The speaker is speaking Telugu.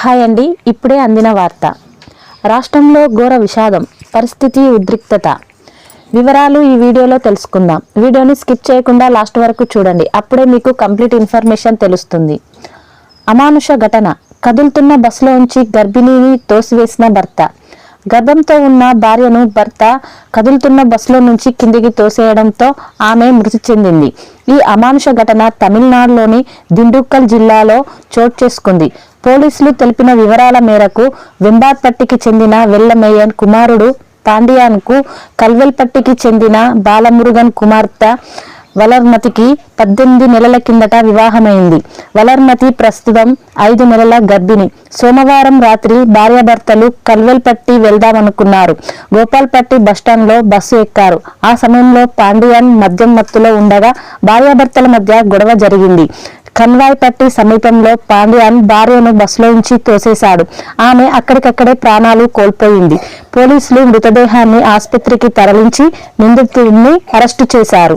హాయ్ అండి ఇప్పుడే అందిన వార్త. రాష్ట్రంలో ఘోర విషాదం పరిస్థితి ఉద్రిక్తత. వివరాలు ఈ వీడియోలో తెలుసుకుందాం. వీడియోని స్కిప్ చేయకుండా లాస్ట్ వరకు చూడండి అప్పుడే మీకు కంప్లీట్ ఇన్ఫర్మేషన్ తెలుస్తుంది. అమానుష ఘటన. కదులుతున్న బస్సులో ఉంచి గర్భిణిని తోసివేసిన భర్త. గర్భంతో ఉన్న భార్యను భర్త కదులుతున్న బస్సులో నుంచి కిందికి తోసేయడంతో ఆమె మృతి చెందింది. ఈ అమానుష ఘటన తమిళనాడులోని దిండుక్కల్ జిల్లాలో చోటు చేసుకుంది. పోలీసులు తెలిపిన వివరాల మేరకు వెంబార్పట్టికి చెందిన వెల్లమయ్యన్ కుమారుడు పాండియాన్కు కల్వెల్పట్టికి చెందిన బాలమురుగన్ కుమార్తె వలర్మతికి పద్దెనిమిది నెలల కిందట వివాహమైంది. వలర్మతి ప్రస్తుతం ఐదు నెలల గర్భిణి. సోమవారం రాత్రి భార్యాభర్తలు కల్వెల్పట్టి వెళ్దామనుకున్నారు. గోపాల్పట్టి బస్టాండ్లో బస్సు ఎక్కారు. ఆ సమయంలో పాండియన్ మద్యం మత్తులో ఉండగా భార్యాభర్తల మధ్య గొడవ జరిగింది. కన్వాయ్పట్టి సమీపంలో పాండ్యాన్ భార్యను బస్సులో ఉంచి తోసేశాడు. ఆమె అక్కడికక్కడే ప్రాణాలు కోల్పోయింది. పోలీసులు మృతదేహాన్ని ఆసుపత్రికి తరలించి నిందితుడిని అరెస్టు చేశారు.